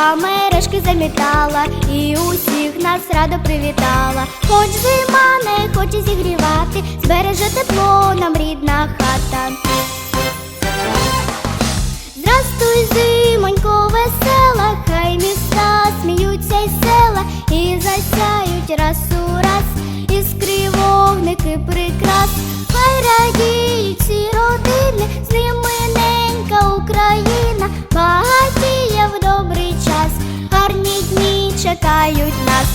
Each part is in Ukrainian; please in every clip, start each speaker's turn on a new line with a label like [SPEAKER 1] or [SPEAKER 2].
[SPEAKER 1] горішки замітала і усіх нас радо привітала. Хоч зима не хоче зігрівати, збереже тепло нам рідна хата. Здрастуй, зимонько, весела, хай міста сміються й села, і засяють раз у раз, іскри вогники прикрас, хай радіють всі родини, з ними ненька Україна, чекають нас.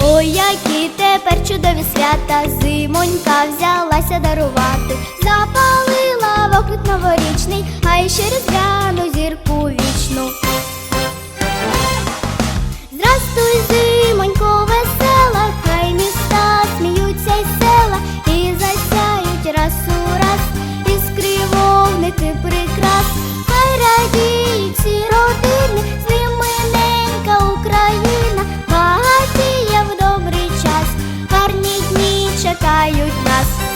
[SPEAKER 1] Ой, які тепер чудові свята, зимонька взялася дарувати, запалила вогник новорічний, а ще різдвяну любити прикрас, хай радіють родини, з ними ненька Україна, багатіє в добрий час, гарні дні чекають нас.